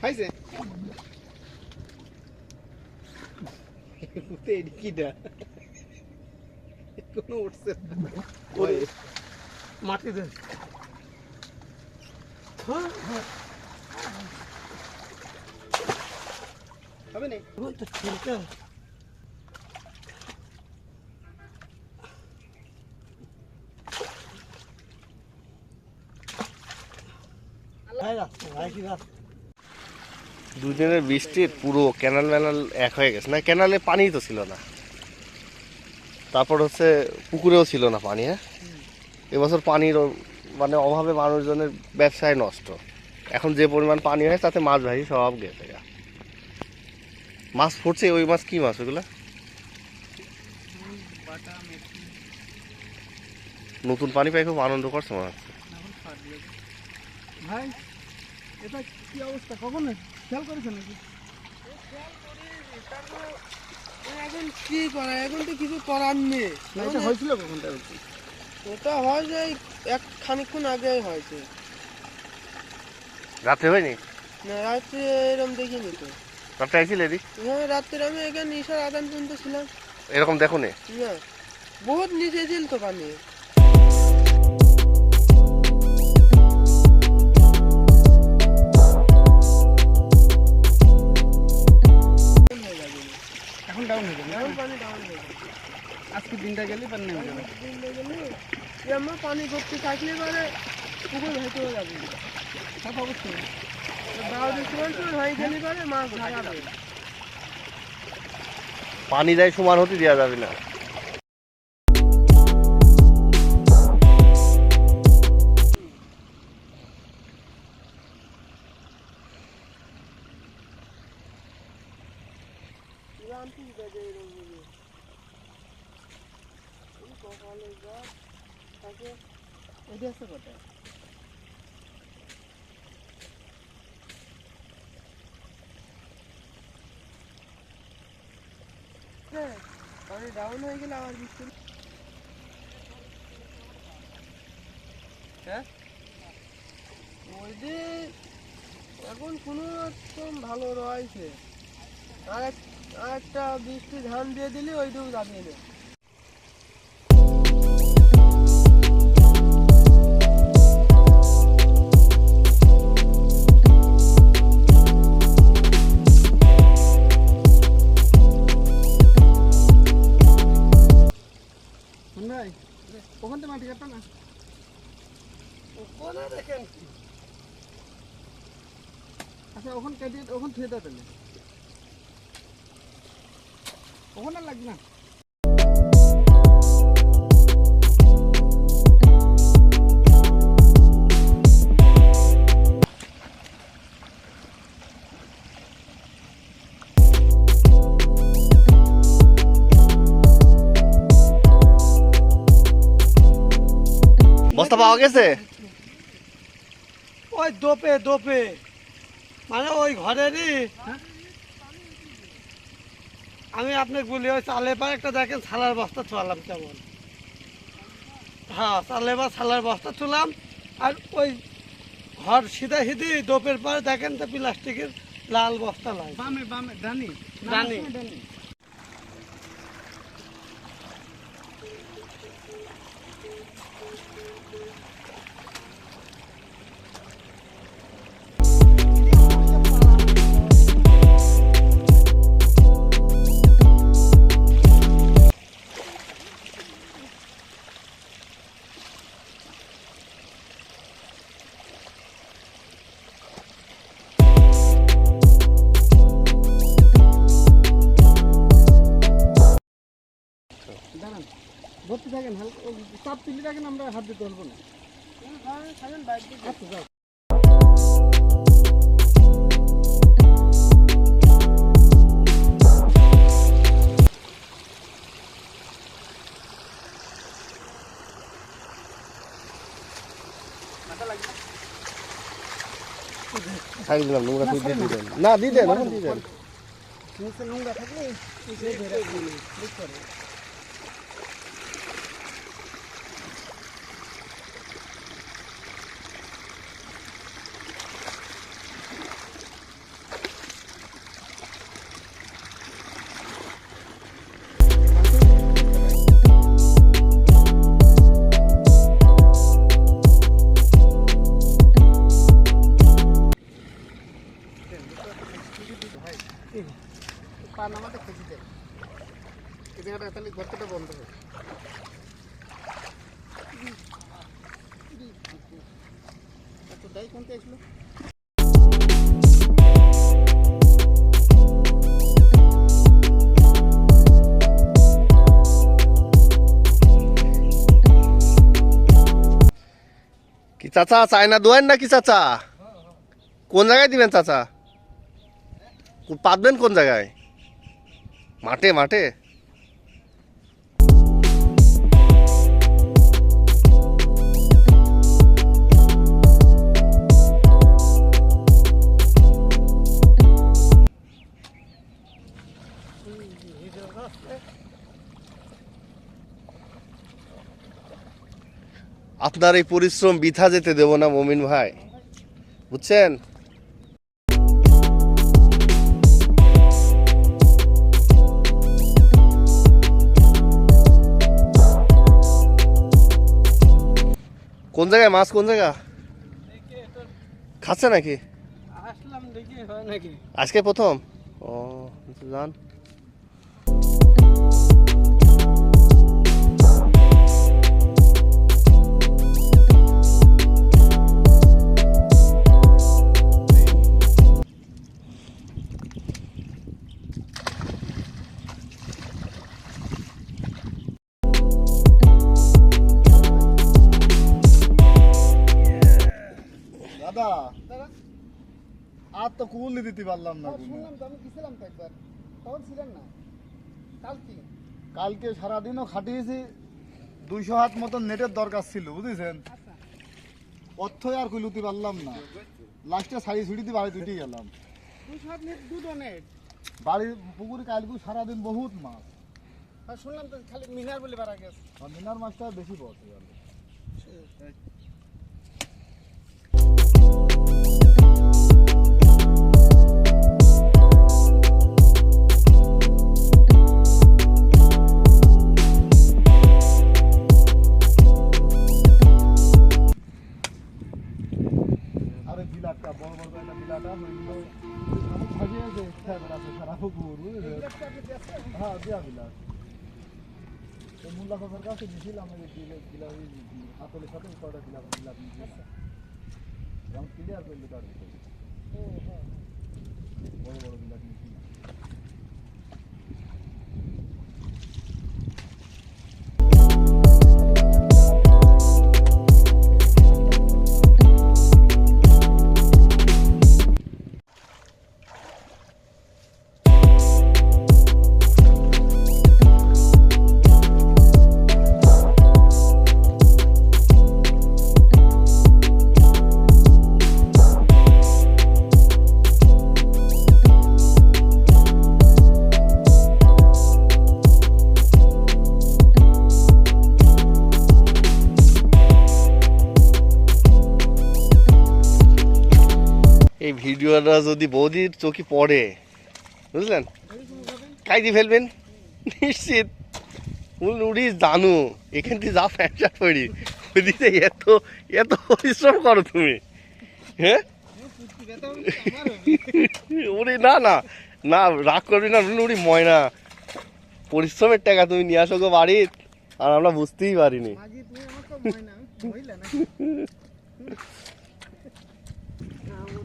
খাইছে কোনো উঠছে না। ওরে মাটি দে হবে না ওই তো ছেলেটা ভাই রাস্তা ভাই কি রাস্তা দুদিনের বৃষ্টির পুরো ক্যানাল ম্যানাল এক হয়ে গেছে। না ক্যানালে পানি তো ছিল না। তারপর হচ্ছে পুকুরেও ছিল না পানি হ্যাঁ? এবছর পানির মানে অভাবে মানুষজনের ব্যবসায় নষ্ট। এখন যে পরিমাণ পানি হয় তাতে মাছ ভাই সব গেছে গা। মাছ ফুটছে ওই মাছ কি মাছ ওগুলা? নতুন পানি পাই খুব আনন্দ করছে মনে হচ্ছে। ভাই এটা কি অবস্থা? কখন খেয়াল করেছেন নাকি? এখন কি করা? এখন তো কিছু করার নেই। এটা হয়েছিল কখন ওটা হয় যে এক খানিকক্ষণ আগে হয়েছে। রাত্রে হয়নি? না রাত্রে এরকম দেখিনি তো। রাত্রে আইছিলে এদিক? হ্যাঁ রাত্রে আমি এখানে নিশার আদান পর্যন্ত ছিলাম। এরকম দেখো নে? না বহুত নিচে ছিল তো পানি। ডাউন হয়ে যাবে। পানি ডাউন হয়ে যাবে। আজকে দিনটা গেলে পানি নেমে যাবে। দিনটা গেলে আমরা পানি ভর্তি থাকলে পরে পুকুর ভেতরে যাবে। সব অবশ্যই বারোটার সময় তো হয়ে গেলে পরে মাছ ধরা পানি দেয় সমান হতে দেওয়া যাবে না। বাজে এরকম কপালে গাছ তাকে এটা হ্যাঁ, পানি ডাউন হয়ে গেলে আবার বৃষ্টি হ্যাঁ ওই যে এখন কোনো রকম ভালো রয়েছে। আর একটা বৃষ্টি ধান দিয়ে দিলে ওইটুকু শুন ভাই ওখান থেকে মাটি কাটতো না? ওখানে দেখেন আচ্ছা ওখান কেটে ওখান থুয়ে দাও ওখানে আর লাগবে না। বস্তা পাওয়া গেছে? ওই দোপে দোপে। মানে ওই ঘরেরই আমি আপনাকে বলি ওই চালে পা একটা দেখেন ছালার বস্তা চলাম কেমন। হ্যাঁ চালে বা ছালার বস্তা তুলাম আর ওই ঘর সিধা সিধি দোপের পরে দেখেন তো প্লাস্টিকের লাল বস্তা লাগে বামে বামে ডানি ডানি। ডানি। ও চাপ তুলে রাখেন আমরা হাত দিতে পারব না। দিলাম নোংরা তুই দিয়ে দিবেন। না দিয়ে দেন দিয়ে দেন নোংরা থাকলে এই জায়গাটা তাহলে গর্তটা বন্ধ হবে তো দায়ী কোনটা আসলো কি চাচা চায়না দোয়েন নাকি চাচা কোন জায়গায় দিবেন চাচা কো- পাতবেন কোন জায়গায় মাঠে মাঠে আপনার এই পরিশ্রম বৃথা যেতে দেব না মমিন ভাই। বুঝছেন? কোন জায়গায় মাছ কোন জায়গা? খাচ্ছে নাকি? আজকে প্রথম? ও জান। দাদা আর তো কুলি দিতে পারলাম না শুনলাম তো আমি গেছিলাম তো একবার। তখন ছিলেন না। কাল কি? কালকে সারাদিনও খাটিয়েছি। দুইশো হাত মতন নেটের দরকার ছিল বুঝেছেন? আচ্ছা। অর্থ আর কুলুতে পারলাম না। লাস্টে শাড়ি ছুটিতে বাড়ি দুটি গেলাম। দুশো হাত নেট দুটো নেট। বাড়ির পুকুরে কালকে সারাদিন বহুত মাছ। আর শুনলাম তো খালি মিনার বলে বাড়া গেছে। মিনার মাছটা বেশি পড়ছে গেল দিয়া বিলাস মোল্লা কাকার কাছে দিয়েছিলাম দিলা ওই হাতলের সাথে কয়টা দিলাম দিলাম যেমন ক্লিয়ার করল তার এই ভিডিওটা যদি বৌদির চোখে পড়ে, বুঝলেন? কাইদি ফেলবেন? নিশ্চিত। উড়ি জানু এখান থেকে যা ফ্যাংসা পড়ি ওদিকে এত এত পরিশ্রম করো তুমি। হ্যাঁ। উড়ি না না না, রাগ করবি না উড়ি ময়না। পরিশ্রমের টাকা তুমি নিয়ে আসো গো বাড়ির, আর আমরা বুঝতেই পারিনি মাগি তুমি আমার তো মহিলা মহিলা নাকি হ্যাঁ, ওদের তো- খাইছে কিটা কোনো উঠছে না। ওই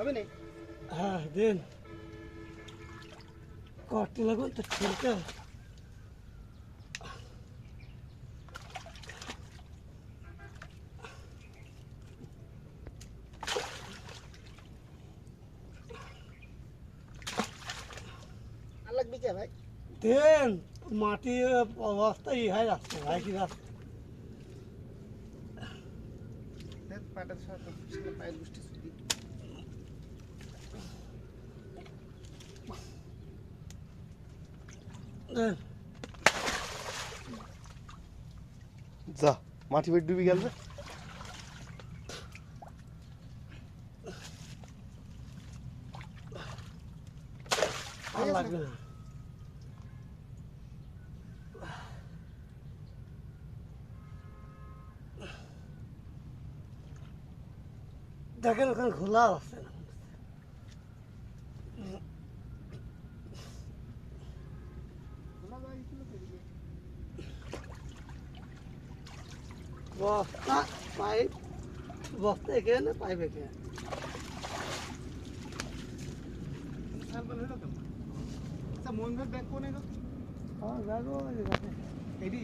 হবে না হ্যাঁ দিন করতে লাগুন তো ঠিক আছে আর লাগবে কে ভাই দেন মাটি অবস্থা ইহাই আসছে ভাই কি আসছে দেখ পাটার সাথে সাথে পায়ের গোষ্ঠী সুদি দেন। যা মাটি বেট ডুবি গেল লাগবে না। দেখেন ওখানে খোলা আছে। বস্তা পাইপ বস্তা এখানে পাইপ এখানে আচ্ছা মোহন ভাই ব্যাগ কোনে গো হ্যাঁ দেখো এডি